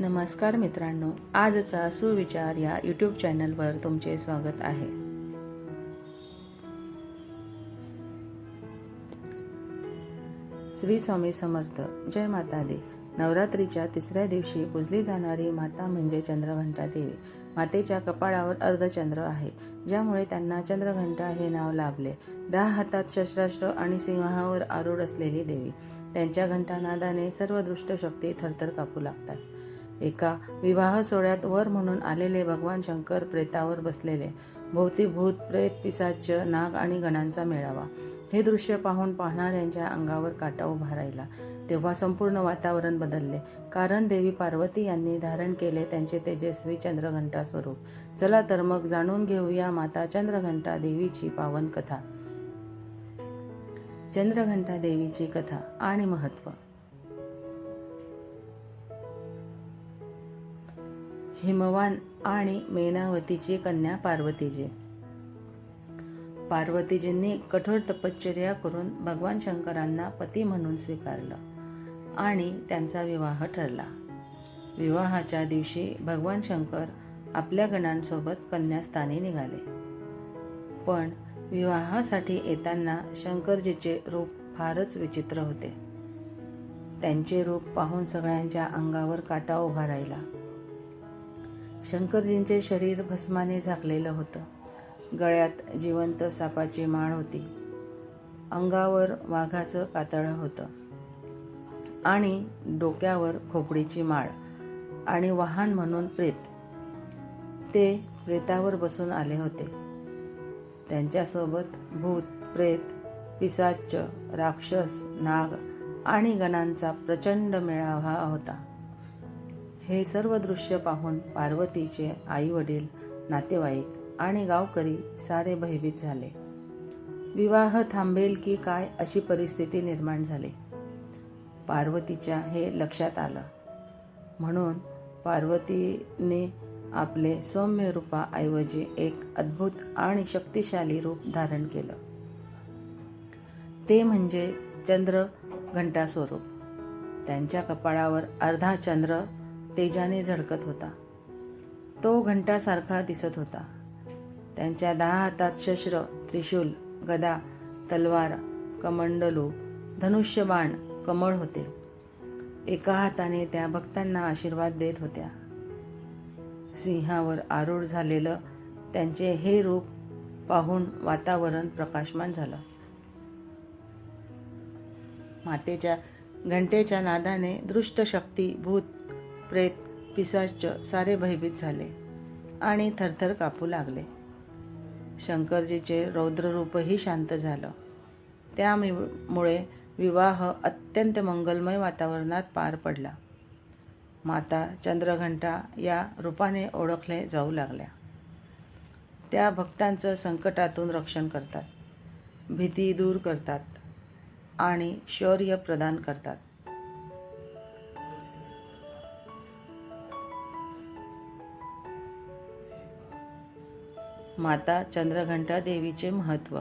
नमस्कार मित्रांनो आजचा सुविचार या यूट्यूब चॅनलवर तुमचे स्वागत आहे. श्री स्वामी समर्थ जय माता दी. नवरात्रीच्या तिसऱ्या दिवशी पूजली जाणारी माता म्हणजे चंद्रघंटा देवी. मातेच्या कपाळावर अर्धचंद्र आहे ज्यामुळे त्यांना चंद्रघंटा हे नाव लाभले. दहा हातात शस्त्रास्त्र आणि सिंहावर आरूढ असलेली देवी. त्यांच्या घंटानादाने सर्व दुष्ट शक्ती थरथर कापू लागतात. एका विवाह सोहळ्यात वर म्हणून आलेले भगवान शंकर प्रेतावर बसलेले. भोवती भूत प्रेत पिसाच नाग आणि गणांचा मेळावा. हे दृश्य पाहून पाहणाऱ्यांच्या अंगावर काटा उभा राहिला. तेव्हा संपूर्ण वातावरण बदलले. कारण देवी पार्वती यांनी धारण केले त्यांचे तेजस्वी चंद्रघंटा स्वरूप. चला तर मग जाणून घेऊया माता चंद्रघंटा देवीची पावन कथा चंद्रघंटा देवीची कथा आणि महत्त्व हिमवान आणि मेनावतीची कन्या पार्वतीजी पार्वतीजींनी कठोर तपश्चर्या करून भगवान शंकरांना पती म्हणून स्वीकारलं आणि त्यांचा विवाह ठरला. विवाहाच्या दिवशी भगवान शंकर आपल्या गणांसोबत कन्यास्थानी निघाले. पण विवाहासाठी येताना शंकरजीचे रूप फारच विचित्र होते. त्यांचे रूप पाहून सगळ्यांच्या अंगावर काटा उभा राहिला. शंकरजींचे शरीर भस्माने झाकलेलं होतं. गळ्यात जिवंत सापाची माळ होती. अंगावर वाघाचं कातळं होतं. आणि डोक्यावर खोपडीची माळ आणि वाहन म्हणून प्रेत. ते प्रेतावर बसून आले होते. त्यांच्यासोबत भूत प्रेत पिसाच राक्षस नाग आणि गणांचा प्रचंड मेळावा होता. हे सर्व दृश्य पाहून पार्वतीचे आई वडील नातेवाईक आणि गावकरी सारे भयभीत झाले. विवाह थांबेल की काय अशी परिस्थिती निर्माण झाली. पार्वतीच्या हे लक्षात आलं. म्हणून पार्वतीने आपले सौम्य रूपाऐवजी एक अद्भुत आणि शक्तिशाली रूप धारण केलं. ते म्हणजे चंद्र घंटा स्वरूप त्यांच्या कपाळावर अर्धा चंद्र तेजाने झळकत होता. तो घंटासारखा दिसत होता. त्यांच्या दहा हातात शस्त्र त्रिशूल गदा तलवार कमंडलू धनुष्यबाण कमळ होते. एका हाताने त्या भक्तांना आशीर्वाद देत होत्या. सिंहावर आरूढ झालेलं त्यांचे हे रूप पाहून वातावरण प्रकाशमान झालं. मातेच्या घंटेच्या नादाने दृष्ट शक्ती भूत प्रेत पिसाच सारे भयभीत झाले आणि थरथर कापू लागले. शंकरजीचे रौद्ररूपही शांत झालं. त्यामुळे विवाह अत्यंत मंगलमय वातावरणात पार पडला. माता चंद्रघंटा या रूपाने ओळखले जाऊ लागल्या. त्या भक्तांचं संकटातून रक्षण करतात भीती दूर करतात आणि शौर्य प्रदान करतात. माता चंद्रघंटा देवीचे महत्त्व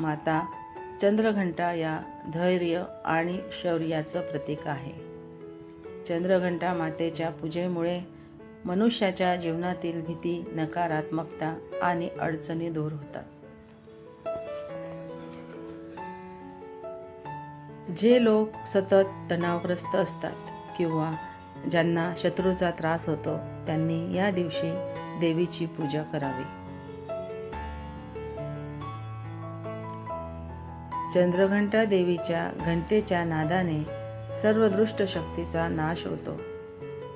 माता चंद्रघंटा या धैर्य आणि शौर्याचं प्रतीक आहे. चंद्रघंटा मातेच्या पूजेमुळे मनुष्याच्या जीवनातील भीती नकारात्मकता आणि अडचणी दूर होतात. जे लोक सतत तणावग्रस्त असतात किंवा ज्यांना शत्रूचा त्रास होतो त्यांनी या दिवशी देवीची पूजा करावी. चंद्रघंटा देवीच्या घंटेच्या नादाने सर्व दृष्ट शक्तीचा नाश होतो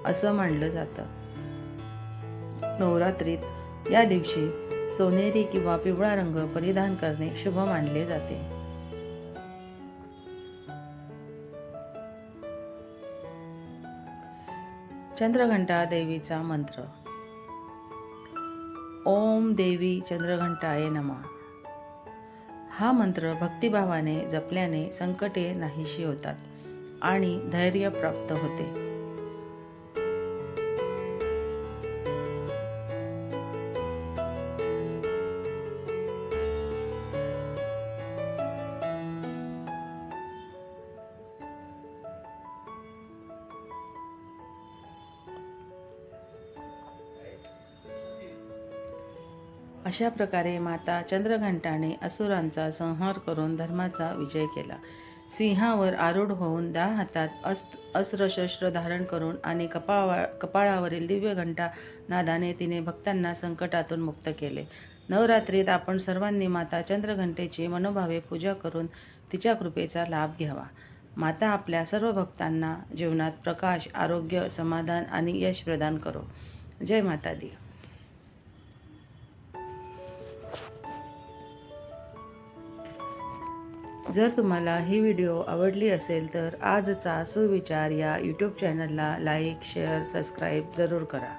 असं मानलं जातं. नवरात्रीत या दिवशी सोनेरी किंवा पिवळा रंग परिधान करणे शुभ मानले जाते. चंद्रघंटा देवीचा मंत्र. ओम देवी चंद्रघंटाये नमा. हा मंत्र भक्तिभावाने जपल्याने संकटे नाहीशी होतात आणि धैर्य प्राप्त होते. अशा प्रकारे माता चंद्रघंटाने असुरांचा संहार करून धर्माचा विजय केला. सिंहावर आरूढ होऊन दहा हातात अस्त्र अस्त्रशस्त्र धारण करून आणि कपाळ कपाळावरील दिव्य घंटा नादाने तिने भक्तांना संकटातून मुक्त केले. नवरात्रीत आपण सर्वांनी माता चंद्रघंटेची मनोभावे पूजा करून तिच्या कृपेचा लाभ घ्यावा. माता आपल्या सर्व भक्तांना जीवनात प्रकाश आरोग्य समाधान आणि यश प्रदान करो. जय माता दी जर तुम्हाला ही व्हिडिओ आवडली असेल तर आजचा सुविचार या यूट्यूब चॅनलला लाईक शेअर सबस्क्राईब जरूर करा.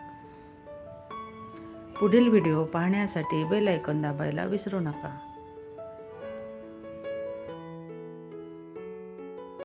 पुढील व्हिडिओ पाहण्यासाठी बेल ऐकून दाबायला विसरू नका.